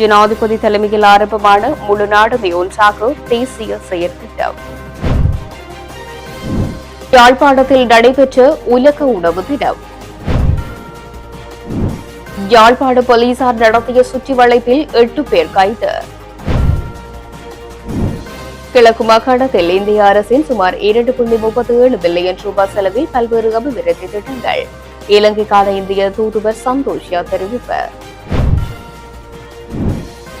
ஜனாதிபதி தலைமையில் ஆரம்பமான முழு நாடுமே ஒன்றாக தேசிய செயற்திட்டம். யாழ்ப்பாணத்தில் நடைபெற்ற உலக உணவு தினம். யாழ்ப்பாண போலீசார் நடத்திய சுற்றி வளைப்பில் எட்டு பேர் கைது. கிழக்கு மாகாணத்தில் இந்திய அரசின் சுமார் இரண்டு புள்ளி முப்பத்தி ஏழு பில்லியன் ரூபாய் செலவில் பல்வேறு அபிவிருத்தி திட்டங்கள். இலங்கைக்கான இந்திய தூதுவர் சந்தோஷியா தெரிவிப்பார்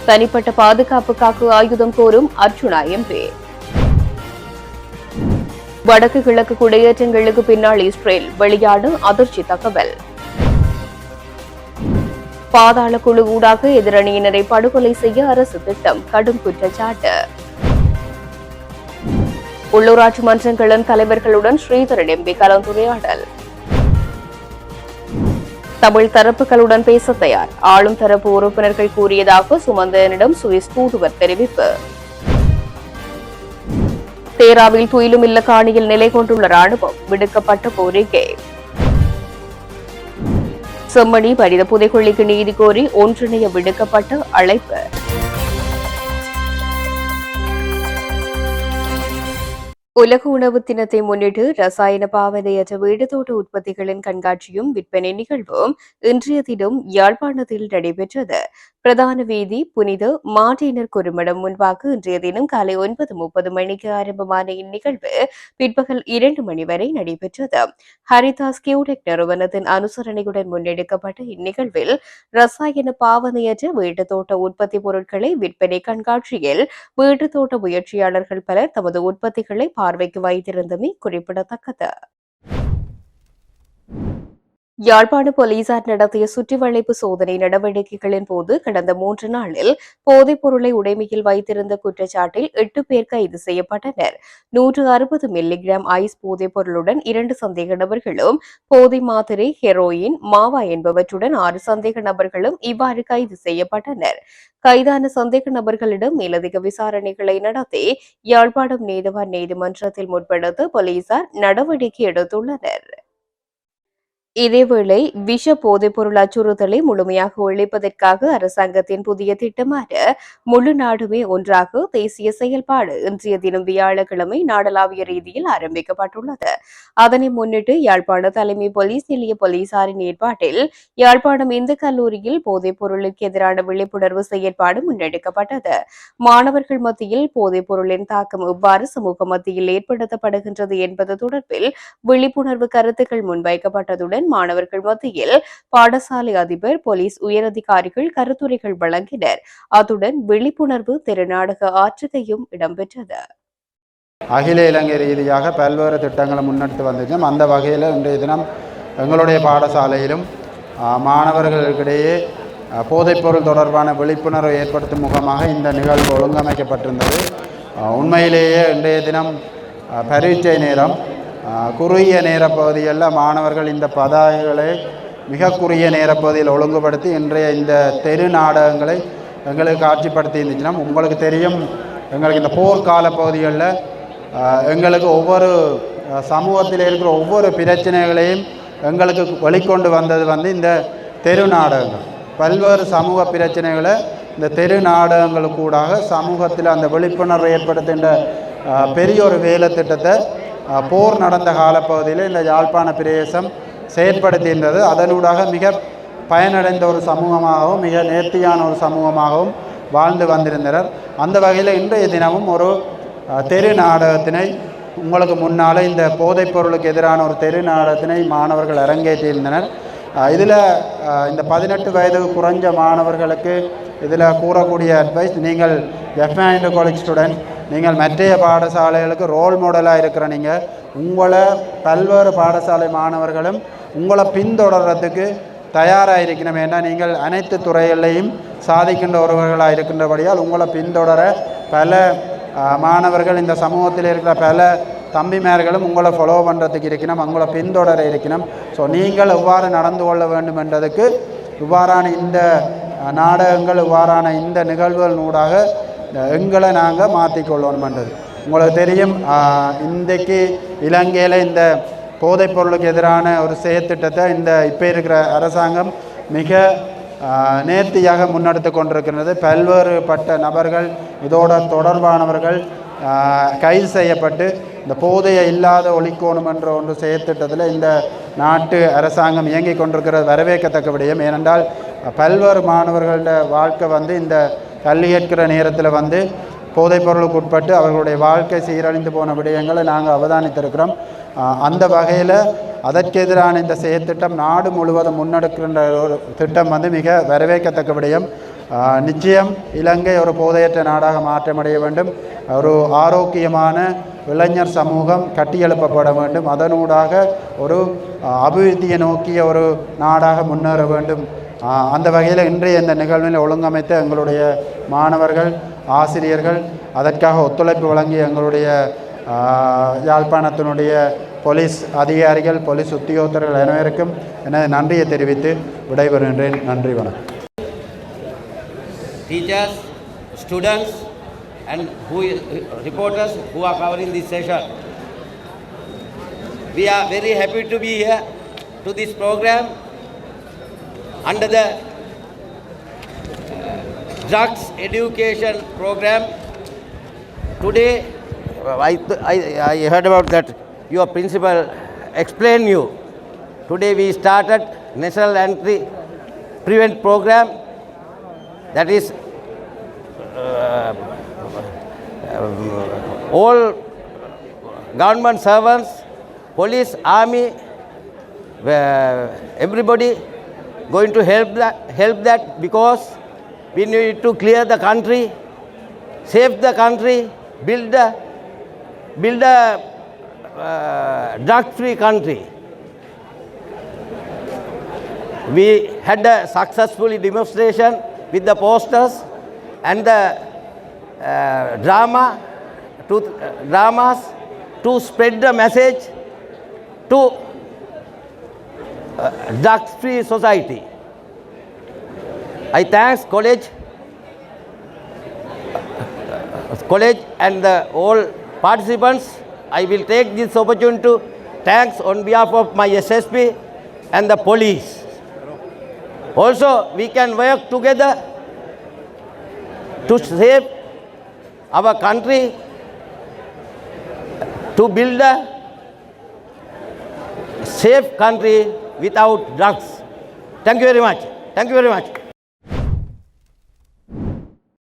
தனிப்பட்ட பாதுகாப்புக்காக ஆயுதம் கோரும் அர்ஜுனா எம்பி. வடக்கு கிழக்கு குடியேற்றங்களுக்கு பின்னால் இஸ்ரேல் வெளியான அதிர்ச்சி தகவல். பாதாள குழு ஊடாக எதிரணியினரை படுகொலை செய்ய அரசு திட்டம் கடும் குற்றச்சாட்டு. உள்ளூராட்சி மன்றங்களின் தலைவர்களுடன் ஸ்ரீதரன் எம்பி கலந்துரையாடல். தமிழ் தரப்புகளுடன் பேச தயார். ஆளும் தரப்பு உறுப்பினர்கள் கூறியதாக சுமந்தனிடம் சுவிஸ் தூதுவர் தெரிவிப்பு. தேராவில் துயிலும் இல்ல காணியில் நிலை கொண்டுள்ள ராணுவம் விடுக்கப்பட்ட கோரிக்கை. செம்மணி பரித புதைக்குழிக்கு நீதி கோரி ஒன்றிணைய விடுக்கப்பட்ட அழைப்பு. உலக உணவு தினத்தை முன்னிட்டு ரசாயன பாவனையற்ற வீடுதோட்ட உற்பத்திகளின் கண்காட்சியும் விற்பனை நிகழ்வும் இன்றைய தினம் யாழ்ப்பாணத்தில் நடைபெற்றது. பிரதான வீதி புனித மாட்டினர் குறுமடம் முன்பாக இன்றைய தினம் காலை ஒன்பது முப்பது மணிக்கு ஆரம்பமான இந்நிகழ்வு பிற்பகல் இரண்டு மணி வரை நடைபெற்றது. ஹரிதாஸ் கியூடெக் நிறுவனத்தின் அனுசரணையுடன் முன்னெடுக்கப்பட்ட இந்நிகழ்வில் ரசாயன பாவனையற்ற வீட்டுத்தோட்ட உற்பத்தி பொருட்களை விற்பனை கண்காட்சியில் வீட்டுத்தோட்ட முயற்சியாளர்கள் பலர் தமது உற்பத்திகளை பார்வைக்கு வைத்திருந்தமை குறிப்பிடத்தக்கது. யாழ்ப்பாண போலீசார் நடத்திய சுற்றிவளைப்பு சோதனை நடவடிக்கைகளின் போது கடந்த மூன்று நாளில் போதைப் பொருளை உடைமையில் வைத்திருந்த குற்றச்சாட்டில் எட்டு பேர் கைது செய்யப்பட்டனர். நூற்று அறுபது மில்லிகிராம் ஐஸ் போதைப் பொருளுடன் இரண்டு சந்தேக நபர்களும் போதை மாத்திரை ஹெரோயின் மாவா என்பவற்றுடன் ஆறு சந்தேக நபர்களும் இவ்வாறு கைது செய்யப்பட்டனர். கைதான சந்தேக நபர்களிடம் மேலதிக விசாரணைகளை நடத்தி யாழ்ப்பாணம் நீதவான் நீதிமன்றத்தில் முற்படுத்த போலீசார் நடவடிக்கை எடுத்துள்ளனர். இதேவேளை விஷ போதைப்பொருள் அச்சுறுத்தலை முழுமையாக ஒழிப்பதற்காக அரசாங்கத்தின் புதிய திட்டமான முழு நாடுமே ஒன்றாக தேசிய செயல்பாடு இன்றைய தினம் வியாழக்கிழமை நாடளாவிய ரீதியில் ஆரம்பிக்கப்பட்டுள்ளது. அதனை முன்னிட்டு யாழ்ப்பாண தலைமை போலீஸ் நிலைய போலீசாரின் ஏற்பாட்டில் யாழ்ப்பாணம் இந்து கல்லூரியில் போதைப் பொருளுக்கு எதிரான விழிப்புணர்வு செயற்பாடு முன்னெடுக்கப்பட்டது. மாணவர்கள் மத்தியில் போதைப் பொருளின் தாக்கம் எவ்வாறு சமூக மத்தியில் ஏற்படுத்தப்படுகின்றது என்பது தொடர்பில் விழிப்புணர்வு கருத்துக்கள் முன்வைக்கப்பட்டதுடன் மாணவர்கள் மத்தியில் பாடசாலை அதிபர் போலீஸ் உயரதிகாரிகள் கருத்துரைகள் வழங்கினர். அத்துடன் விழிப்புணர்வு திருநாடக ஆற்றுகையும் இடம்பெற்றது. அகில இலங்கை ரீதியாக பல்வேறு திட்டங்களை முன்னெடுத்து வந்திருக்கோம். அந்த வகையில் இன்றைய தினம் எங்களுடைய பாடசாலையிலும் மாணவர்களுக்கிடையே போதைப்பொருள் தொடர்பான விழிப்புணர்வை ஏற்படுத்தும் முகமாக இந்த நிகழ்வு ஒழுங்கமைக்கப்பட்டிருந்தது. உண்மையிலேயே இன்றைய தினம் பரீட்சை நேரம். குறுகிய நேர பகுதிகளில் மாணவர்கள் இந்த பதாகைகளை மிக குறுகிய நேர பகுதியில் ஒழுங்குபடுத்தி இன்றைய இந்த தெரு நாடகங்களை எங்களுக்கு காட்சிப்படுத்தி இருந்துச்சுன்னா உங்களுக்கு தெரியும் எங்களுக்கு இந்த போர்க்கால பகுதிகளில் எங்களுக்கு ஒவ்வொரு சமூகத்தில் இருக்கிற ஒவ்வொரு பிரச்சனைகளையும் எங்களுக்கு வெளிக்கொண்டு வந்தது வந்து இந்த தெரு நாடகங்கள். பல்வேறு சமூக பிரச்சனைகளை இந்த தெரு நாடகங்களுக்கூடாக சமூகத்தில் அந்த விழிப்புணர்வை ஏற்படுத்துகின்ற பெரிய ஒரு வேலை திட்டத்தை போர் நடந்த காலப்பகுதியில் இந்த யாழ்ப்பாண பிரதேசம் செயற்படுத்தியிருந்தது. அதனூடாக மிக பயனடைந்த ஒரு சமூகமாகவும் மிக நேர்த்தியான ஒரு சமூகமாகவும் வாழ்ந்து வந்திருந்தனர். அந்த வகையில் இன்றைய தினமும் ஒரு தெரு நாடகத்தினை உங்களுக்கு முன்னால் இந்த போதைப் பொருளுக்கு எதிரான ஒரு தெரு நாடகத்தினை மாணவர்கள் அரங்கேற்றியிருந்தனர். இதில் இந்த பதினெட்டு வயது குறைஞ்ச மாணவர்களுக்கு இதில் கூறக்கூடிய அட்வைஸ் நீங்கள் எஃப்ஐண்ட் காலேஜ் ஸ்டூடெண்ட் நீங்கள் மற்றைய பாடசாலைகளுக்கு ரோல் மாடலாக இருக்கிற நீங்கள் உங்களை பல்வேறு பாடசாலை மாணவர்களும் உங்களை பின்தொடர்றதுக்கு தயாராக இருக்கணும். ஏன்னா நீங்கள் அனைத்து துறைகளையும் சாதிக்கின்ற ஒருவர்களாக இருக்கின்றபடியால் உங்களை பின்தொடர பல மாணவர்கள் இந்த சமூகத்தில் இருக்கிற பல தம்பிமார்களும் உங்களை ஃபாலோ பண்ணுறதுக்கு இருக்கணும் உங்களை பின்தொடர இருக்கணும். ஸோ நீங்கள் எவ்வாறு நடந்து கொள்ள வேண்டும் என்றதுக்கு இவ்வாறான இந்த நாடகங்கள் இவ்வாறான இந்த நிகழ்வுகள் ஊடாக எங்களை நாங்கள் மாற்றிக்கொள்ளணுமென்றது உங்களுக்கு தெரியும் இன்றைக்கு இலங்கையில் இந்த போதைப் பொருளுக்கு எதிரான ஒரு செயற்திட்டத்தை இந்த இப்போ இருக்கிற அரசாங்கம் மிக நேர்த்தியாக முன்னெடுத்து கொண்டிருக்கின்றது. பல்வேறுபட்ட நபர்கள் இதோட தொடர்பானவர்கள் கைது செய்யப்பட்டு இந்த போதையை இல்லாத ஒழிக்கோணும் என்ற ஒன்று செயற்திட்டத்தில் இந்த நாட்டு அரசாங்கம் இயங்கி கொண்டிருக்கிறது. வரவேற்கத்தக்க விடயம். ஏனென்றால் பல்வேறு மாணவர்களோட வாழ்க்கை வந்து இந்த கல்வி கேட்கிற நேரத்தில் வந்து போதைப்பொருளுக்கு உட்பட்டு அவர்களுடைய வாழ்க்கை சீரழிந்து போன விடயங்களை நாங்கள் அவதானித்திருக்கிறோம். அந்த வகையில் அதற்கு எதிரான இந்த செயற்திட்டம் நாடு முழுவதும் முன்னெடுக்கின்ற ஒரு திட்டம் வந்து மிக வரவேற்கத்தக்க விடயம். நிச்சயம் இலங்கை ஒரு போதையற்ற நாடாக மாற்றமடைய வேண்டும். ஒரு ஆரோக்கியமான இளைஞர் சமூகம் கட்டியெழுப்பப்பட வேண்டும். அதனூடாக ஒரு அபிவிருத்தியை நோக்கிய ஒரு நாடாக முன்னேற வேண்டும். அந்த வகையில் இன்றைய இந்த நிகழ்வில் ஒழுங்கமைத்த எங்களுடைய மாணவர்கள் ஆசிரியர்கள் அதற்காக ஒத்துழைப்பு வழங்கிய எங்களுடைய யாழ்ப்பாணத்தினுடைய போலீஸ் அதிகாரிகள் போலீஸ் உத்தியோகத்தர்கள் அனைவருக்கும் எனது நன்றியை தெரிவித்து விடைபெறுகின்றேன். நன்றி வணக்கம். Teachers students and who reporters who are covering the session We are very happy to be here to this program. Under the drugs education program. Today, I, I, I heard about that your principal explained you. Today we started national entry prevent program that is uh, um, all government servants, police, army, uh, everybody going to help that, help that because we need to clear the country, save the country, build a, build a uh, drug-free country. We had a successful demonstration with the posters and the uh, drama, to, uh, dramas to spread the message to uh, drug-free society. I thanks college, college and the all participants. I will take this opportunity to thanks on behalf of my SSP and the police. Also, we can work together to save our country, to build a safe country without drugs. Thank you very much. Thank you very much.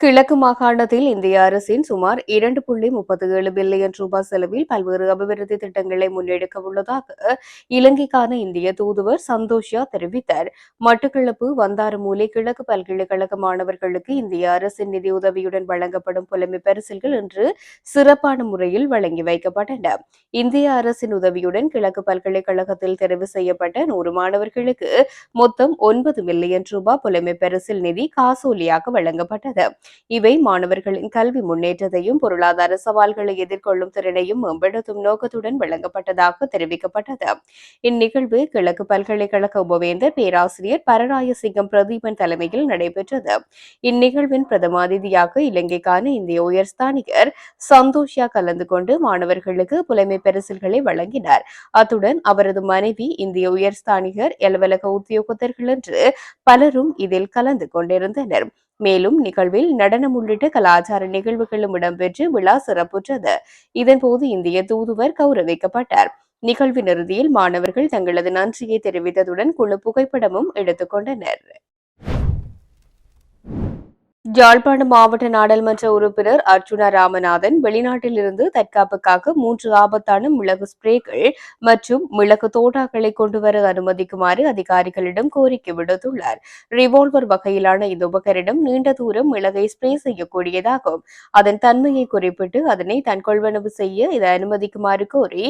கிழக்கு மாகாணத்தில் இந்திய அரசின் சுமார் இரண்டு புள்ளி முப்பத்தி ஏழு billion ரூபாய் செலவில் பல்வேறு அபிவிருத்தி திட்டங்களை முன்னெடுக்க உள்ளதாக இலங்கைக்கான இந்திய தூதுவர் சந்தோஷியா தெரிவித்தார். மட்டக்களப்பு வந்தாரமூலை கிழக்கு பல்கலைக்கழக மாணவர்களுக்கு இந்திய அரசின் நிதியுதவியுடன் வழங்கப்படும் புலமை பரிசில்கள் இன்று சிறப்பான முறையில் வழங்கி வைக்கப்பட்டன. இந்திய அரசின் உதவியுடன் கிழக்கு பல்கலைக்கழகத்தில் தெரிவு செய்யப்பட்ட நூறு மாணவர்களுக்கு மொத்தம் ஒன்பது மில்லியன் ரூபாய் புலமை பரிசில் நிதி காசோலியாக வழங்கப்பட்டது. இவை மாணவர்களின் கல்வி முன்னேற்றத்தையும் பொருளாதார சவால்களை எதிர்கொள்ளும் திறனையும் மேம்படுத்தும் நோக்கத்துடன் வழங்கப்பட்டதாக தெரிவிக்கப்பட்டது. இந்நிகழ்வு கிழக்கு பல்கலைக்கழக உபவேந்தர் பேராசிரியர் பரராயசிங்கம் பிரதீபன் தலைமையில் நடைபெற்றது. இந்நிகழ்வின் பிரதம அதிதியாக இலங்கைக்கான இந்திய உயர்ஸ்தானிகர் சந்தோஷியா கலந்து கொண்டு மாணவர்களுக்கு புலைமை பரிசில்களை வழங்கினார். அத்துடன் அவரது மனைவி இந்திய உயர்ஸ்தானிகர் அலுவலக உத்தியோகத்தர்கள் என்று பலரும் இதில் கலந்து கொண்டிருந்தனர். மேலும் நிகழ்வில் நடனம் உள்ளிட்ட கலாச்சார நிகழ்வுகளும் இடம்பெற்று விழா சிறப்புற்றது. இதன்போது இந்திய தூதுவர் கௌரவிக்கப்பட்டார். நிகழ்வின் இறுதியில் மாணவர்கள் தங்களது நன்றியை தெரிவித்ததுடன் குழு புகைப்படமும் எடுத்துக் கொண்டனர் மாவட்ட நாடாளுமன்ற உறுப்பினர் அர்ஜுனா ராமநாதன் வெளிநாட்டிலிருந்து தற்காப்புக்காக மூன்று ஆபத்தான மிளகு ஸ்ப்ரேக்கள் மற்றும் மிளகு தோட்டாக்களை கொண்டுவர அனுமதிக்குமாறு அதிகாரிகளிடம் கோரிக்கை விடுத்துள்ளார். ரிவால்வர் வகையிலான இந்த உபகரணம் நீண்ட தூரம் மிளகை ஸ்ப்ரே செய்யக்கூடியதாகும். அதன் தன்மையை குறிப்பிட்டு அதனை தன் கொள்வனவு செய்ய இதை அனுமதிக்குமாறு கோரி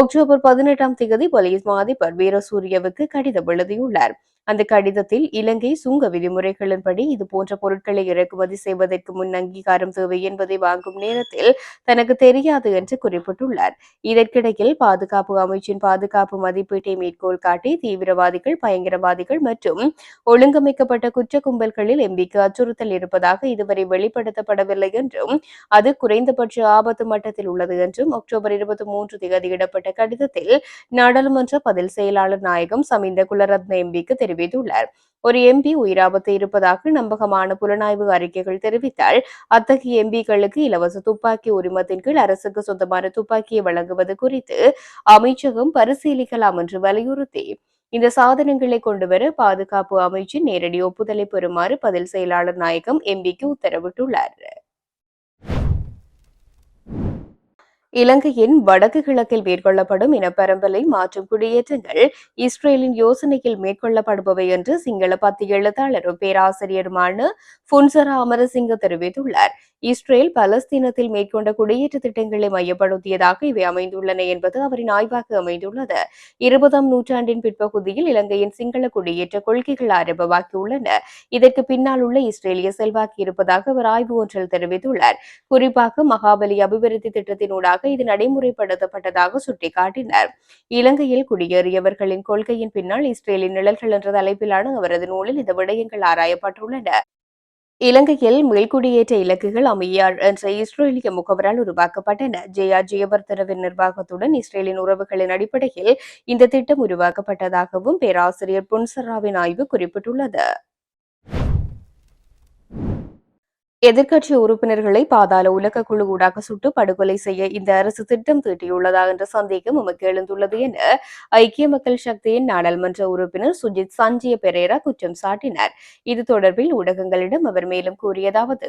அக்டோபர் பதினெட்டாம் தேதி போலீஸ் மாதிபர் வீரசூரியவுக்கு கடிதம் எழுதியுள்ளார். அந்த கடிதத்தில் இலங்கை சுங்க விதிமுறைகளின்படி இது போன்ற பொருட்களை இறக்குமதி செய்வதற்கு முன் அங்கீகாரம் தேவை என்பதை வாங்கும் நேரத்தில் தனக்கு தெரியாது என்று குறிப்பிட்டுள்ளார். இதற்கிடையில் பாதுகாப்பு அமைச்சின் பாதுகாப்பு மதிப்பீட்டை மேற்கோள் காட்டி தீவிரவாதிகள் பயங்கரவாதிகள் மற்றும் ஒழுங்கமைக்கப்பட்ட குற்ற கும்பல்களில் எம்பிக்கு அச்சுறுத்தல் இருப்பதாக இதுவரை வெளிப்படுத்தப்படவில்லை என்றும் அது குறைந்தபட்ச ஆபத்து மட்டத்தில் உள்ளது என்றும் அக்டோபர் இருபத்தி மூன்று தேதியிடப்பட்ட கடிதத்தில் நாடாளுமன்ற பதில் செயலாளர் நாயகம் சமிந்த குலரத்ன எம்பிக்கு தெரிவித்தார் தெரிவித்துள்ளார். ஒரு எம்பி உயிராபத்து இருப்பதாக நம்பகமான புலனாய்வு அறிக்கைகள் தெரிவித்தால் அத்தகைய எம்பிக்களுக்கு இலவச துப்பாக்கி உரிமத்தின் கீழ் அரசுக்கு சொந்தமான துப்பாக்கியை வழங்குவது குறித்து அமைச்சகம் பரிசீலிக்கலாம் என்று வலியுறுத்தி இந்த சாதனங்களை கொண்டுவர பாதுகாப்பு அமைச்சின் நேரடி ஒப்புதலை பெறுமாறு பதில் செயலாளர் நாயகம் எம்பிக்கு உத்தரவிட்டுள்ளார். இலங்கையின் வடக்கு கிழக்கில் மேற்கொள்ளப்படும் இனப்பரம்பலை மாற்றும் குடியேற்றங்கள் இஸ்ரேலின் யோசனையில் மேற்கொள்ளப்படுபவை என்று சிங்கள பத்தி எழுத்தாளரும் பேராசிரியருமான புன்சரா அமரசிங்க தெரிவித்துள்ளார். இஸ்ரேல் பலஸ்தீனத்தில் மேற்கொண்ட குடியேற்ற திட்டங்களை மையப்படுத்தியதாக இவை அமைந்துள்ளன என்பது அவரின் ஆய்வாக அமைந்துள்ளது. இருபதாம் நூற்றாண்டின் பிற்பகுதியில் இலங்கையின் சிங்கள குடியேற்ற கொள்கைகள் ஆரம்பமாகியுள்ளன. இதற்கு பின்னால் உள்ள இஸ்ரேலிய செல்வாக்கு இருப்பதாக அவர் ஆய்வு ஒன்றில் தெரிவித்துள்ளார். குறிப்பாக மகாபலி அபிவிருத்தி திட்டத்தினூடாக இது நடைமுறைப்படுத்தப்பட்டதாக சுட்டிக்காட்டினார். இலங்கையில் குடியேறியவர்களின் கொள்கையின் பின்னால் இஸ்ரேலின் நிழல்கள் என்ற தலைப்பிலான அவரது நூலில் இந்த விடயங்கள் ஆராயப்பட்டுள்ளன. இலங்கையில் மேல்குடியேற்ற இலக்குகள் அமையார் என்ற இஸ்ரேலிய முகவரால் உருவாக்கப்பட்டன. ஜெயா ஜெயவர்தனவின் நிர்வாகத்துடன் இஸ்ரேலின் உறவுகளின் அடிப்படையில் இந்த திட்டம் உருவாக்கப்பட்டதாகவும் பேராசிரியர் புன்சராவின் ஆய்வு குறிப்பிட்டுள்ளது. எதிர்க்கட்சி உறுப்பினர்களை பாதாள உலக குழு ஊடாக சுட்டு படுகொலை செய்ய இந்த அரசு திட்டம் தீட்டியுள்ளதா என்ற சந்தேகம் நமக்கு எழுந்துள்ளது என ஐக்கிய மக்கள் சக்தியின் நாடாளுமன்ற உறுப்பினர் சுஜித் சஞ்சய பெரேரா குற்றம் சாட்டினார். இது தொடர்பில் ஊடகங்களிடம் அவர் மேலும் கூறியதாவது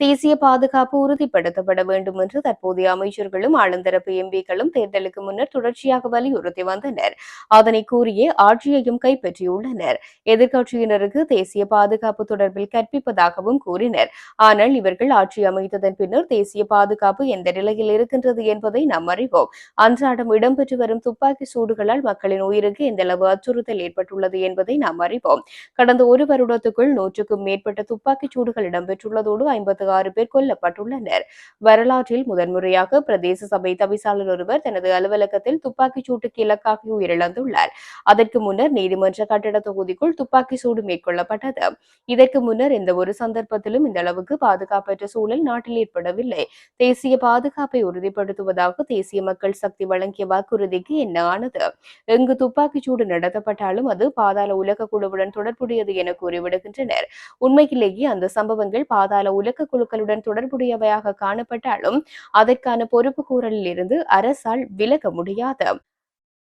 தேசிய பாதுகாப்பு உறுதிப்படுத்தப்பட வேண்டும் என்று தற்போதைய அமைச்சர்களும் ஆளுந்தரப்பு எம்பிக்களும் தேர்தலுக்கு முன்னர் தொடர்ச்சியாக வலியுறுத்தி வந்தனர். அதனை கூறியே ஆட்சியையும் கைப்பற்றியுள்ளனர். எதிர்க்கட்சியினருக்கு தேசிய பாதுகாப்பு தொடர்பில் கற்பிப்பதாகவும் கூறினர். ஆனால் இவர்கள் ஆட்சி அமைத்ததன் பின்னர் தேசிய பாதுகாப்பு எந்த நிலையில் இருக்கின்றது என்பதை நாம் அறிவோம். அன்றாடம் இடம்பெற்று வரும் துப்பாக்கி சூடுகளால் மக்களின் உயிருக்கு எந்தளவு அச்சுறுத்தல் ஏற்பட்டுள்ளது என்பதை நாம் அறிவோம். கடந்த ஒரு வருடத்துக்குள் நூற்றுக்கும் மேற்பட்ட துப்பாக்கிச் சூடுகள் இடம்பெற்றுள்ளதோடு ஐம்பத்து ஆறு பேர் கொல்லப்பட்டுள்ளனர். வரலாற்றில் முதன்முறையாக பிரதேச சபை தவிசாளர் ஒருவர் தனது அலுவலகத்தில் துப்பாக்கிச் சூட்டுக்கு இலக்காகி உயிரிழந்துள்ளார். அதற்கு முன்னர் நீதிமன்ற கட்டட தொகுதிக்குள் துப்பாக்கி சூடு மேற்கொள்ளப்பட்டது. இதற்கு முன்னர் எந்த ஒரு சந்தர்ப்பத்திலும் இந்த அளவுக்கு பாதுகாப்பற்ற சூழல் நாட்டில் ஏற்படவில்லை. தேசிய பாதுகாப்பை உறுதிப்படுத்துவதாக தேசிய மக்கள் சக்தி வழங்கிய வாக்குறுதிக்கு என்ன ஆனது எங்கு துப்பாக்கிச்சூடு நடத்தப்பட்டாலும் அது பாதாள உலக குழுவுடன் தொடர்புடையது என கூறிவிடுகின்றனர். உண்மையிலேயே அந்த சம்பவங்கள் பாதாள உலக குழுக்களுடன் தொடர்புடையவையாக காணப்பட்டாலும் அதற்கான பொறுப்பு கூறலில் இருந்து அரசால் விலக முடியாது.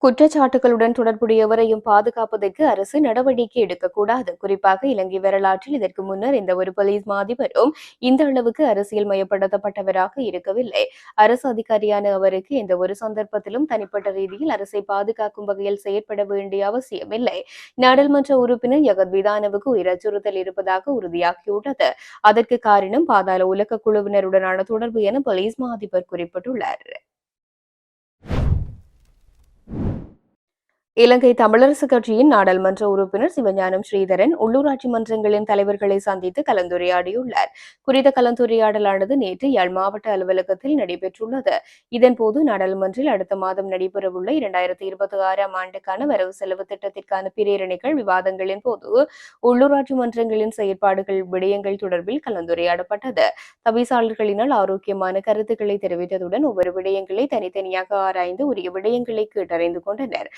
குற்றச்சாட்டுகளுடன் தொடர்புடையவரையும் பாதுகாப்பதற்கு அரசு நடவடிக்கை எடுக்கக்கூடாது. குறிப்பாக இலங்கை வரலாற்றில் இதற்கு முன்னர் எந்த ஒரு போலீஸ் மாதிபரும் இந்த அளவுக்கு அரசியல் மயப்படுத்தப்பட்டவராக இருக்கவில்லை. அரசு அதிகாரியான அவருக்கு எந்த ஒரு சந்தர்ப்பத்திலும் தனிப்பட்ட ரீதியில் அரசை பாதுகாக்கும் வகையில் செயற்பட வேண்டிய அவசியமில்லை. நாடாளுமன்ற உறுப்பினர் ஜகத் விதானவுக்கு உயிர் அச்சுறுத்தல் இருப்பதாக உறுதியாகியுள்ளது. அதற்கு காரணம் பாதாள உலக குழுவினருடனான தொடர்பு என போலீஸ் மாதிபர் குறிப்பிட்டுள்ளார். இலங்கை தமிழரசு கட்சியின் நாடாளுமன்ற உறுப்பினர் சிவஞானம் ஸ்ரீதரன் உள்ளூராட்சி மன்றங்களின் தலைவர்களை சந்தித்து கலந்துரையாடியுள்ளார். குறித்த கலந்துரையாடலானது நேற்று யாழ் மாவட்ட அலுவலகத்தில் நடைபெற்றுள்ளது. இதன்போது நாடாளுமன்றில் அடுத்த மாதம் நடைபெறவுள்ள இரண்டாயிரத்தி இருபத்தி ஆறாம் ஆண்டுக்கான வரவு செலவு திட்டத்திற்கான பிரேரணைகள் விவாதங்களின் போது உள்ளூராட்சி மன்றங்களின் செயற்பாடுகள் விடயங்கள் தொடர்பில் கலந்துரையாடப்பட்டது. தவிசாளர்களினால் ஆரோக்கியமான கருத்துக்களை தெரிவித்ததுடன் ஒவ்வொரு விடயங்களை தனித்தனியாக ஆராய்ந்து உரிய விடயங்களை கேட்டறிந்து கொண்டனர்.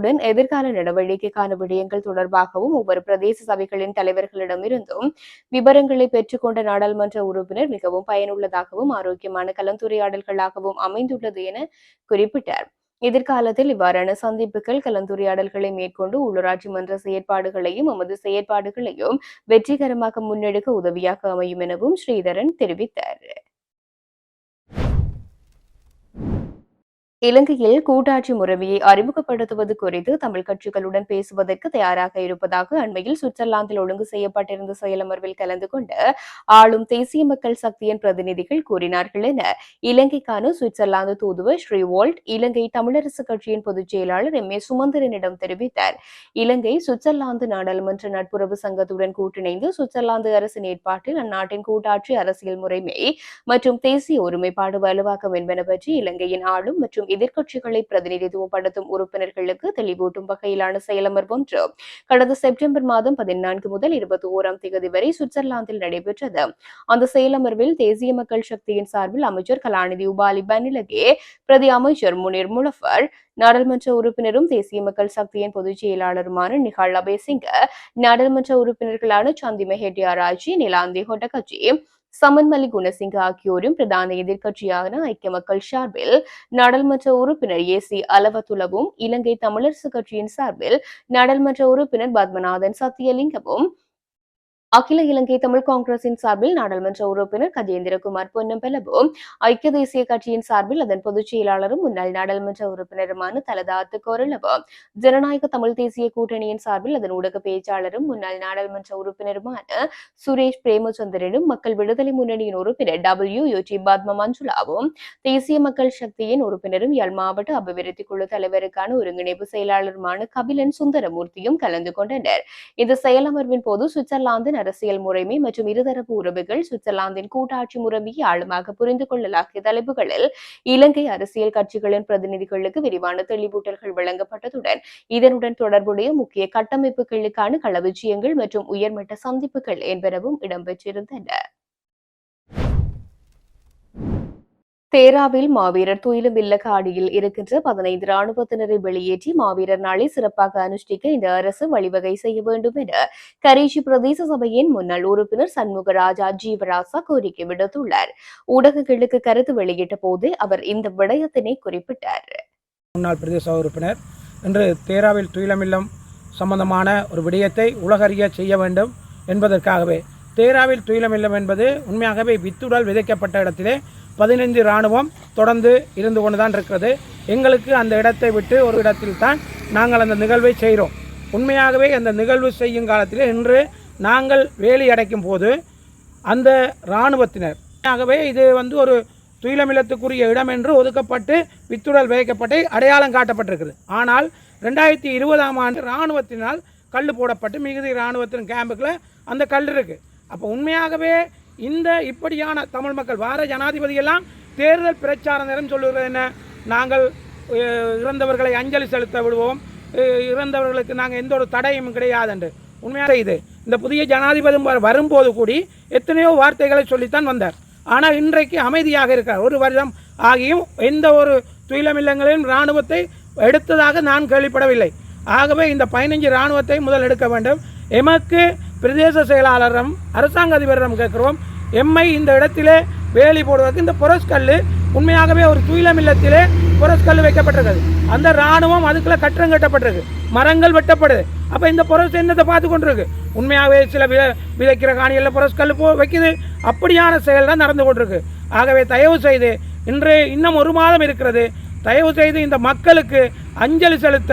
அத்துடன் எதிர்கால நடவடிக்கைக்கான விடயங்கள் தொடர்பாகவும் ஒவ்வொரு பிரதேச சபைகளின் தலைவர்களிடமிருந்தும் விவரங்களை பெற்றுக்கொண்ட நாடாளுமன்ற உறுப்பினர் மிகவும் பயனுள்ளதாகவும் ஆரோக்கியமான கலந்துரையாடல்களாகவும் அமைந்துள்ளது என குறிப்பிட்டார். எதிர்காலத்தில் இவ்வாறான சந்திப்புகள் கலந்துரையாடல்களை மேற்கொண்டு உள்ளூராட்சி மன்ற செயற்பாடுகளையும் எமது செயற்பாடுகளையும் வெற்றிகரமாக முன்னெடுக்க உதவியாக அமையும் எனவும் ஸ்ரீதரன் தெரிவித்தார். இலங்கையில் கூட்டாட்சி முறைமையை அறிமுகப்படுத்துவது குறித்து தமிழ் கட்சிகளுடன் பேசுவதற்கு தயாராக இருப்பதாக அண்மையில் சுவிட்சர்லாந்தில் ஒழுங்கு செய்யப்பட்டிருந்த செயலமர்வில் கலந்து கொண்ட ஆளும் தேசிய மக்கள் சக்தியின் பிரதிநிதிகள் கூறினார்கள் என இலங்கைக்கான சுவிட்சர்லாந்து தூதுவர் ஸ்ரீ வோல்ட் இலங்கை தமிழரசு கட்சியின் பொதுச் செயலாளர் எம் ஏ சுமந்திரனிடம் தெரிவித்தார். இலங்கை சுவிட்சர்லாந்து நாடாளுமன்ற நட்புறவு சங்கத்துடன் கூட்டிணைந்து சுவிட்சர்லாந்து அரசின் ஏற்பாட்டில் அந்நாட்டின் கூட்டாட்சி அரசியல் முறைமை மற்றும் தேசிய ஒருமைப்பாடு வலுவாக்கம் என்பன பற்றி இலங்கையின் ஆளும் மற்றும் எதிர்க்கட்சிகளை பிரதிநிதித்துவப்படுத்தும் உறுப்பினர்களுக்கு தெளிவூட்டும் வகையிலான செயலமர்வு ஒன்று. கடந்த செப்டம்பர் மாதம் பதினான்கு முதல் இருபத்தி ஓராம் தேதி வரை சுவிட்சர்லாந்தில் நடைபெற்றது. அந்த செயலமர்வில் தேசிய மக்கள் சக்தியின் சார்பில் அமைச்சர் கலாநிதி உபாலி பனிலகே பிரதி அமைச்சர் முனிர் முனஃபர் நாடாளுமன்ற உறுப்பினரும் தேசிய மக்கள் சக்தியின் பொதுச் செயலாளருமான நிகால் அபேசிங்க நாடாளுமன்ற உறுப்பினர்களான சந்திம ஹெட்டியாராஜி நிலாந்தி ஹொட்டகட்சி சமன்மலி குணசிங்க ஆகியோரும் பிரதான எதிர்க்கட்சியான ஐக்கிய மக்கள் சார்பில் நாடாளுமன்ற உறுப்பினர் ஏ சி அலவத்துலவும் இலங்கை தமிழரசு கட்சியின் சார்பில் நாடாளுமன்ற உறுப்பினர் பத்மநாதன் சத்தியலிங்கமும் அகில இலங்கை தமிழ் காங்கிரசின் சார்பில் நாடாளுமன்ற உறுப்பினர் கஜேந்திரகுமார் பொன்னம்பலவும் ஐக்கிய தேசிய கட்சியின் சார்பில் அதன் பொதுச் செயலாளரும் முன்னாள் நாடாளுமன்ற உறுப்பினருமான தலதாத்து கோரளவும் ஜனநாயக தமிழ் தேசிய கூட்டணியின் சார்பில் அதன் ஊடக பேச்சாளரும் முன்னாள் நாடாளுமன்ற உறுப்பினருமான சுரேஷ் பிரேமச்சந்திரனும் மக்கள் விடுதலை முன்னணியின் உறுப்பினர் டபிள்யூ யூடி பத்ம மஞ்சுளாவும் தேசிய மக்கள் சக்தியின் உறுப்பினரும் யாழ் மாவட்ட அபிவிருத்தி குழு தலைவருக்கான ஒருங்கிணைப்பு செயலாளருமான கபிலன் சுந்தரமூர்த்தியும் கலந்து கொண்டனர். இந்த செயலமர்வின் போது சுவிட்சர்லாந்து அரசியல் முறைமை மற்றும் இருதரப்பு உறவுகள் சுவிட்சர்லாந்தின் கூட்டாட்சி முறைமையை ஆழமாக புரிந்து கொள்ளலாகிய தலைப்புகளில் இலங்கை அரசியல் கட்சிகளின் பிரதிநிதிகளுக்கு விரிவான தெளிவூட்டல்கள் வழங்கப்பட்டதுடன் இதனுடன் தொடர்புடைய முக்கிய கட்டமைப்புகளுக்கான களவிஜயங்கள் மற்றும் உயர்மட்ட சந்திப்புகள் என்பனவும் இடம்பெற்றிருந்தன. தேராவில் மாவீரர் துயிலும் வில்லக்காடியில் இருக்கின்ற பதினைந்து ராணுவத்தினரை வெளியேற்றி மாவீரர் நாளை சிறப்பாக அனுஷ்டிக்க இந்த அரசு வழிவகை செய்ய வேண்டும் என கரீச்சி பிரதேச சபையின் முன்னாள் உறுப்பினர் சண்முகராஜா ஜீவராசா கோரிக்கை விடுத்துள்ளார். ஊடகங்களுக்கு கருத்து வெளியிட்ட போது அவர் இந்த விடயத்தினை குறிப்பிட்டார். முன்னாள் பிரதேச உறுப்பினர் இன்று தேராவில் துயிலமில்லம் சம்பந்தமான ஒரு விடயத்தை உலகறிய செய்ய வேண்டும் என்பதற்காகவே தேராவில் துயிலமில்லம் என்பது உண்மையாகவே வித்துடல் விதைக்கப்பட்ட இடத்திலே பதினைந்து இராணுவம் தொடர்ந்து இருந்து கொண்டு தான் இருக்கிறது. எங்களுக்கு அந்த இடத்தை விட்டு ஒரு இடத்தில் தான் நாங்கள் அந்த நிகழ்வை செய்கிறோம். உண்மையாகவே அந்த நிகழ்வு செய்யும் காலத்தில் இன்று நாங்கள் வேலி அடைக்கும் போது அந்த இராணுவத்தினர் ஆகவே இது வந்து ஒரு துயிலமிலத்துக்குரிய இடம் என்று ஒதுக்கப்பட்டு வித்துடல் விதைக்கப்பட்டு அடையாளம் காட்டப்பட்டிருக்குது ஆனால் ரெண்டாயிரத்தி இருபதாம் ஆண்டு இராணுவத்தினால் கல் போடப்பட்டு மிகுதி இராணுவத்தின் கேம்புக்குள்ள அந்த கல் இருக்குது அப்போ உண்மையாகவே இந்த இப்படியான தமிழ் மக்கள் வார ஜனாதிபதியெல்லாம் தேர்தல் பிரச்சார நேரம் சொல்லுகிறது என்ன? நாங்கள் இறந்தவர்களை அஞ்சலி செலுத்த விடுவோம். இறந்தவர்களுக்கு நாங்கள் எந்த ஒரு தடையும் கிடையாதுண்டு. உண்மையாக இது. இந்த புதிய ஜனாதிபதி வ- வரும்போது கூடி எத்தனையோ வார்த்தைகளை சொல்லித்தான் வந்தார். ஆனால் இன்றைக்கு அமைதியாக இருக்கார் ஒரு வருடம் ஆகியும் எந்த ஒரு துயிலமில்லங்களிலும் இராணுவத்தை எடுத்ததாக நான் கேள்விப்படவில்லை. ஆகவே இந்த பதினஞ்சு இராணுவத்தை முதல் எடுக்க வேண்டும். எமக்கு பிரதேச செயலாளரிடம் அரசாங்க அதிபரிடம் கேட்கிறோம் எம்மை இந்த இடத்திலே வேலி போடுவதற்கு இந்த புரஸ்கல் உண்மையாகவே ஒரு துயிலமில்லத்திலே புரஸ்கல் வைக்கப்பட்டிருக்கிறது. அந்த இராணுவம் அதுக்குள்ள கட்டடம் கட்டப்பட்டிருக்கு. மரங்கள் வெட்டப்படுது. அப்போ இந்த புரஸ் என்னத்தை பார்த்து கொண்டிருக்கு? உண்மையாகவே சில வித விதைக்கிற காணிகளில் புரஸ்கல் போ வைக்குது. அப்படியான செயல் தான் நடந்து கொண்டிருக்கு. ஆகவே தயவு செய்து இன்று இன்னும் ஒரு மாதம் இருக்கிறது. தயவு செய்து இந்த மக்களுக்கு அஞ்சலி செலுத்த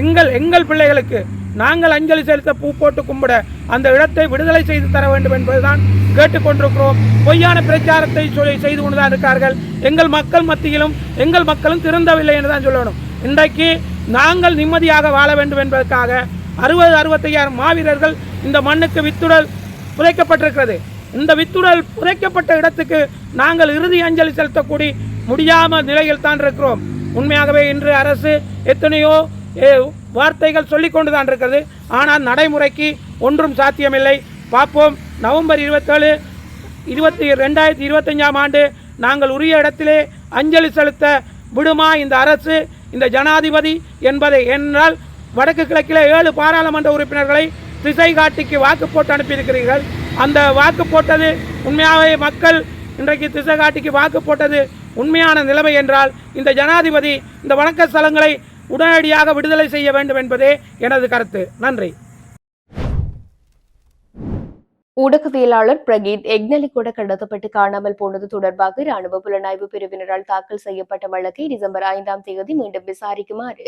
எங்கள் எங்கள் பிள்ளைகளுக்கு நாங்கள் அஞ்சலி செலுத்த பூ போட்டு கும்பிட அந்த இடத்தை விடுதலை செய்து தர வேண்டும் என்பதுதான் கேட்டுக்கொண்டிருக்கிறோம். பொய்யான பிரச்சாரத்தை சொல்லி செய்து கொண்டுதான் இருக்கார்கள். எங்கள் மக்கள் மத்தியிலும் எங்கள் மக்களும் திருந்தவில்லை என்று தான் சொல்லணும். இன்றைக்கு நாங்கள் நிம்மதியாக வாழ வேண்டும் என்பதற்காக அறுபது அறுபத்தையாயிரம் மாவீரர்கள் இந்த மண்ணுக்கு வித்துடல் புதைக்கப்பட்டிருக்கிறது. இந்த வித்துடல் புதைக்கப்பட்ட இடத்துக்கு நாங்கள் இறுதி அஞ்சலி செலுத்தக்கூடி முடியாமல் நிலையில் தான் இருக்கிறோம். உண்மையாகவே இன்று அரசு எத்தனையோ ஏ, வார்த்தைகள் சொல்லிக் கொண்டு தான் இருக்கிறது. ஆனால் நடைமுறைக்கு ஒன்றும் சாத்தியமில்லை. பார்ப்போம். நவம்பர் இருபத்தேழு இருபத்தி ரெண்டாயிரத்தி இருபத்தஞ்சாம் ஆண்டு நாங்கள் உரிய இடத்திலே அஞ்சலி செலுத்த விடுமா இந்த அரசு இந்த ஜனாதிபதி என்பதை என்றால் வடக்கு கிழக்கில் ஏழு பாராளுமன்ற உறுப்பினர்களை திசை காட்டிக்கு வாக்கு போட்டு அனுப்பியிருக்கிறீர்கள். அந்த வாக்கு போட்டது உண்மையாகவே மக்கள் இன்றைக்கு திசை காட்டிக்கு வாக்கு போட்டது உண்மையான நிலைமை என்றால் இந்த ஜனாதிபதி இந்த வணக்க ஸ்தலங்களை உடனடியாக விடுதலை செய்ய வேண்டும் என்பதே எனது கருத்து. நன்றி. ஊடகவியலாளர் பிரகீத் எக்னலி கூட கடத்தப்பட்டு காணாமல் போனது தொடர்பாக ராணுவ புலனாய்வு பிரிவினரால் தாக்கல் செய்யப்பட்ட வழக்கை டிசம்பர் ஐந்தாம் தேதி மீண்டும் விசாரிக்குமாறு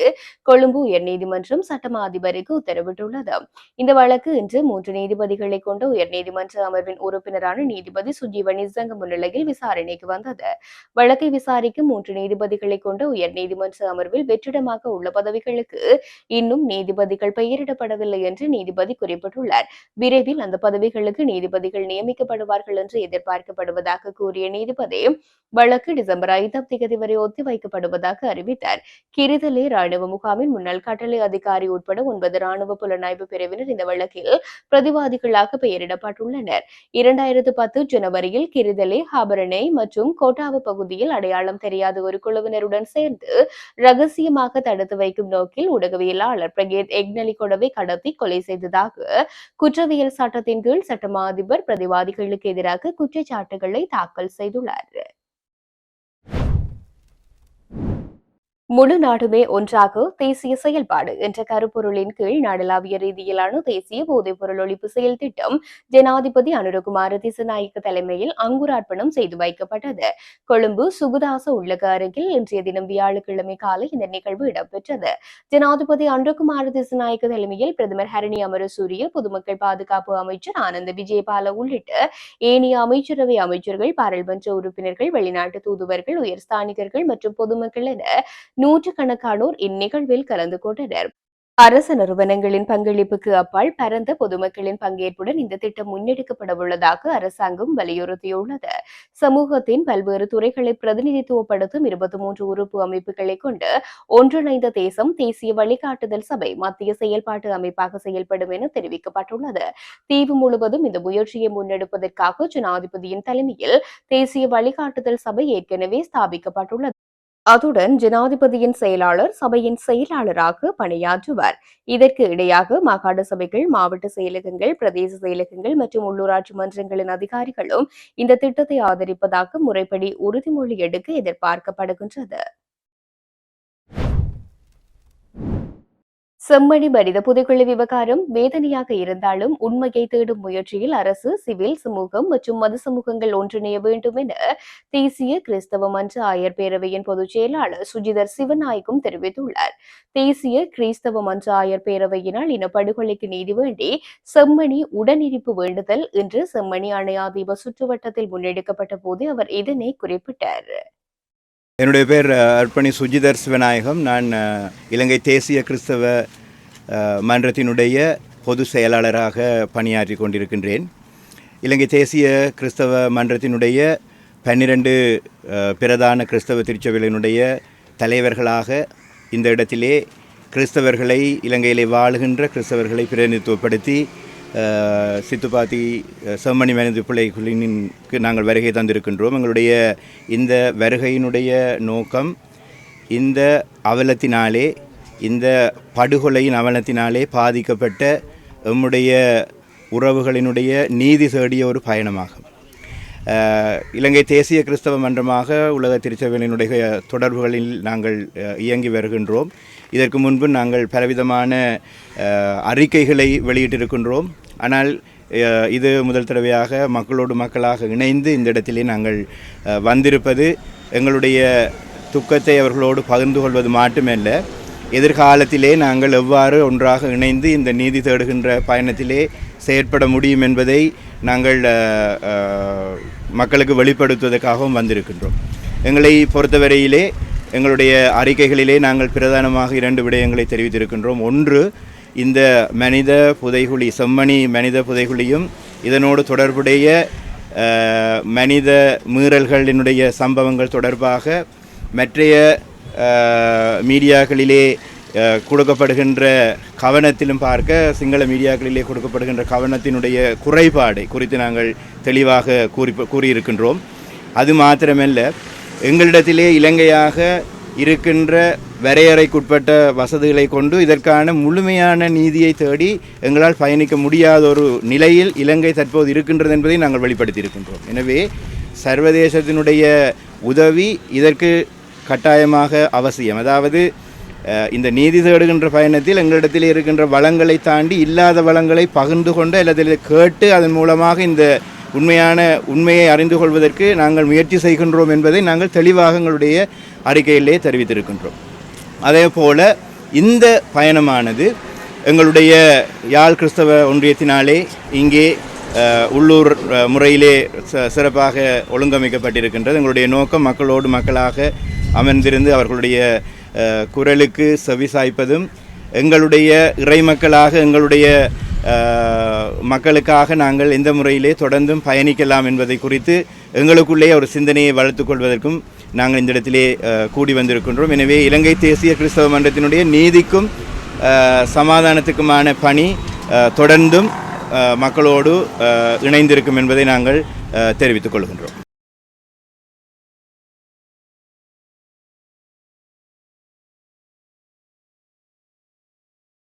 கொழும்பு உயர்நீதிமன்றம் சட்டமா அதிபருக்கு உத்தரவிட்டுள்ளது. இந்த வழக்கு இன்று மூன்று நீதிபதிகளை கொண்ட உயர்நீதிமன்ற அமர்வின் உறுப்பினரான நீதிபதி சுஜீவ நிசங்க முன்னிலையில் விசாரணைக்கு வந்தது. வழக்கை விசாரிக்கும் மூன்று நீதிபதிகளை கொண்ட உயர்நீதிமன்ற அமர்வில் வெற்றிடமாக உள்ள பதவிகளுக்கு இன்னும் நீதிபதிகள் பெயரிடப்படவில்லை என்று நீதிபதி குறிப்பிட்டுள்ளார். விரைவில் அந்த பதவிகளுக்கு வழக்குகளுக்கு நீதிபதிகள் நியமிக்கப்படுவார்கள் என்று எதிர்பார்க்கப்படுவதாக கூறிய நீதிபதி வழக்கு டிசம்பர் ஐந்தாம் தேதி வரை ஒத்திவைக்கப்படுவதாக அறிவித்தார். கிரிதலே ராணுவ முகாமின் முன்னாள் கட்டளை அதிகாரி உட்பட ஒன்பது ராணுவ புலனாய்வு பிரிவினர் இந்த வழக்கில் பிரதிவாதிகளாக பெயரிடப்பட்டுள்ளனர். இரண்டாயிரத்து பத்து ஜனவரியில் கிரிதலே ஹாபரணை மற்றும் கோட்டாவு பகுதியில் அடையாளம் தெரியாத ஒரு குழுவினருடன் சேர்ந்து ரகசியமாக தடுத்து வைக்கும் நோக்கில் ஊடகவியலாளர் பிரகேத் எக்னலி கொடவை கடத்தி கொலை செய்ததாக குற்றவியல் சட்டத்தின் கீழ் சட்டமா அதிபர் பிரதிவாதிகளுக்கு எதிராக குற்றச்சாட்டுகளை தாக்கல் செய்துள்ளார். முழு நாடுமே ஒன்றாக தேசிய செயல்பாடு என்ற கருப்பொருளின் கீழ் நாடளாவிய ரீதியிலான தேசிய போதைப்பொருள் ஒழிப்பு செயல் திட்டம் ஜனாதிபதி அனுரகுமார திசநாயக்க தலைமையில் அங்குரார்ப்பணம் செய்து வைக்கப்பட்டது. கொழும்பு சுகுதாச உள்ளக அருகில் இன்றைய தினம் வியாழக்கிழமை காலை இந்த நிகழ்வு இடம்பெற்றது. ஜனாதிபதி அனுரகுமார திசநாயக்க தலைமையில் பிரதமர் ஹரணி அமரசூரிய பொதுமக்கள் பாதுகாப்பு அமைச்சர் ஆனந்த விஜயபால உள்ளிட்ட ஏனைய அமைச்சரவை அமைச்சர்கள் பாராளுமன்ற உறுப்பினர்கள் வெளிநாட்டு தூதுவர்கள் உயர் ஸ்தானிகர்கள் மற்றும் பொதுமக்கள் என நூற்றுக்கணக்கானோர் இந்நிகழ்வில் கலந்து கொண்டனர். அரசு நிறுவனங்களின் பங்களிப்புக்கு அப்பால் பரந்த பொதுமக்களின் பங்கேற்புடன் இந்த திட்டம் முன்னெடுக்கப்பட உள்ளதாக அரசாங்கம் வலியுறுத்தியுள்ளது. சமூகத்தின் பல்வேறு துறைகளை பிரதிநிதித்துவப்படுத்தும் இருபத்தி மூன்று உறுப்பு அமைப்புகளை கொண்டு ஒன்றிணைந்த தேசம் தேசிய வழிகாட்டுதல் சபை மத்திய செயல்பாட்டு அமைப்பாக செயல்படும் என தெரிவிக்கப்பட்டுள்ளது. தீவு முழுவதும் இந்த முயற்சியை முன்னெடுப்பதற்காக ஜனாதிபதியின் தலைமையில் தேசிய வழிகாட்டுதல் சபை ஏற்கனவே ஸ்தாபிக்கப்பட்டுள்ளது. அத்துடன் ஜனாதிபதியின் செயலாளர் சபையின் செயலாளராக பணியாற்றுவார். இதற்கு இடையாக மாகாண சபைகள் மாவட்ட செயலகங்கள் பிரதேச செயலகங்கள் மற்றும் உள்ளூராட்சி மன்றங்களின் அதிகாரிகளும் இந்த திட்டத்தை ஆதரிப்பதாக முறைப்படி உறுதிமொழி எடுக்க எதிர்பார்க்கப்படுகின்றது. செம்மணி மனித புதைக்குழு விவகாரம் வேதனையாக இருந்தாலும் உண்மையை தேடும் முயற்சியில் அரசு சிவில் சமூகம் மற்றும் மத சமூகங்கள் ஒன்றிணைய வேண்டும் என தேசிய கிறிஸ்தவ மன்ற ஆயர் பேரவையின் பொதுச் செயலாளர் சுஜிதர் சிவநாயக்கும் தெரிவித்துள்ளார். தேசிய கிறிஸ்தவ மன்ற ஆயர் பேரவையினால் இனப்படுகொலைக்கு நீதி வேண்டி செம்மணி உடனிருப்பு வேண்டுதல் இன்று செம்மணி அணையாதீப சுற்றுவட்டத்தில் முன்னெடுக்கப்பட்ட போது அவர் இதனை குறிப்பிட்டார். என்னுடைய பேர் அர்ப்பணி சுஜிதர் சிவநாயகம். நான் இலங்கை தேசிய கிறிஸ்தவ மன்றத்தினுடைய பொது செயலாளராக பணியாற்றி கொண்டிருக்கின்றேன். இலங்கை தேசிய கிறிஸ்தவ மன்றத்தினுடைய பன்னிரண்டு பிரதான கிறிஸ்தவ திருச்சபைகளினுடைய தலைவர்களாக இந்த இடத்திலே கிறிஸ்தவர்களை இலங்கையிலே வாழுகின்ற கிறிஸ்தவர்களை பிரதிநிதித்துவப்படுத்தி சித்துப்பாத்தி அஹ், செம்மணி மனித பிள்ளைகளினுக்கு நாங்கள் வருகை தந்திருக்கின்றோம். எங்களுடைய இந்த வருகையினுடைய நோக்கம் இந்த அவலத்தினாலே இந்த படுகொலையின் அவலத்தினாலே பாதிக்கப்பட்ட எம்முடைய உறவுகளினுடைய நீதி தேடிய ஒரு பயணமாகும். இலங்கை தேசிய கிறிஸ்தவ மன்றமாக உலக திருச்சபையினுடைய தொடர்புகளில் நாங்கள் இயங்கி வருகின்றோம். இதற்கு முன்பு நாங்கள் பலவிதமான அறிக்கைகளை வெளியிட்டிருக்கின்றோம். ஆனால் இது முதல் தடவையாக மக்களோடு மக்களாக இணைந்து இந்த இடத்திலே நாங்கள் வந்திருப்பது எங்களுடைய துக்கத்தை அவர்களோடு பகிர்ந்து கொள்வது மட்டுமல்ல. எதிர்காலத்திலே நாங்கள் எவ்வாறு ஒன்றாக இணைந்து இந்த நீதி தேடுகின்ற பயணத்திலே செயற்பட முடியும் என்பதை நாங்கள் மக்களுக்கு வெளிப்படுத்துவதற்காகவும் வந்திருக்கின்றோம். எங்களை பொறுத்தவரையிலே எங்களுடைய அறிக்கைகளிலே நாங்கள் பிரதானமாக இரண்டு விடயங்களை தெரிவித்திருக்கின்றோம். ஒன்று இந்த மனித புதைகுழி செம்மணி மனித புதைகுழியும் இதனோடு தொடர்புடைய மனித மீறல்களினுடைய சம்பவங்கள் தொடர்பாக மற்றைய மீடியாக்களிலே கொடுக்கப்படுகின்ற கவனத்திலும் பார்க்க சிங்கள மீடியாக்களிலே கொடுக்கப்படுகின்ற கவனத்தினுடைய குறைபாடை குறித்து நாங்கள் தெளிவாக கூறி கூறியிருக்கின்றோம். அது மாத்திரமல்ல எங்களிடத்திலே இலங்கையாக இருக்கின்ற வரையறைக்குட்பட்ட வசதிகளை கொண்டு இதற்கான முழுமையான நீதியை தேடி எங்களால் பயணிக்க முடியாத ஒரு நிலையில் இலங்கை தற்போது இருக்கின்றது என்பதை நாங்கள் வெளிப்படுத்தியிருக்கின்றோம். எனவே சர்வதேசத்தினுடைய உதவி இதற்கு கட்டாயமாக அவசியம். அதாவது இந்த நீதி தேடுகின்ற பயணத்தில் எங்களிடத்தில் இருக்கின்ற வளங்களை தாண்டி இல்லாத வளங்களை பகிர்ந்து கொண்டு அல்லது கேட்டு அதன் மூலமாக இந்த உண்மையான உண்மையை அறிந்து கொள்வதற்கு நாங்கள் முயற்சி செய்கின்றோம் என்பதை நாங்கள் தெளிவாக எங்களுடைய அறிக்கையிலே தெரிவித்திருக்கின்றோம். அதே போல இந்த பயணமானது எங்களுடைய யாழ் கிறிஸ்தவ ஒன்றியத்தினாலே இங்கே உள்ளூர் முறையிலே ச- சிறப்பாக ஒழுங்கமைக்கப்பட்டிருக்கின்றது. எங்களுடைய நோக்கம் மக்களோடு மக்களாக அமர்ந்திருந்து அவர்களுடைய குரலுக்கு செவிசாய்ப்பதும் எங்களுடைய இறைமக்களாக எங்களுடைய மக்களுக்காக நாங்கள் எந்த முறையிலே தொடர்ந்தும் பயணிக்கலாம் என்பதை குறித்து எங்களுக்குள்ளே ஒரு சிந்தனையை வளர்த்து கொள்வதற்கும் நாங்கள் இந்த இடத்திலே கூடி வந்திருக்கின்றோம். எனவே இலங்கை தேசிய கிறிஸ்தவ மன்றத்தினுடைய நீதிக்கும் சமாதானத்துக்குமான பணி தொடர்ந்தும் மக்களோடு இணைந்திருக்கும் என்பதை நாங்கள் தெரிவித்துக் கொள்கின்றோம்.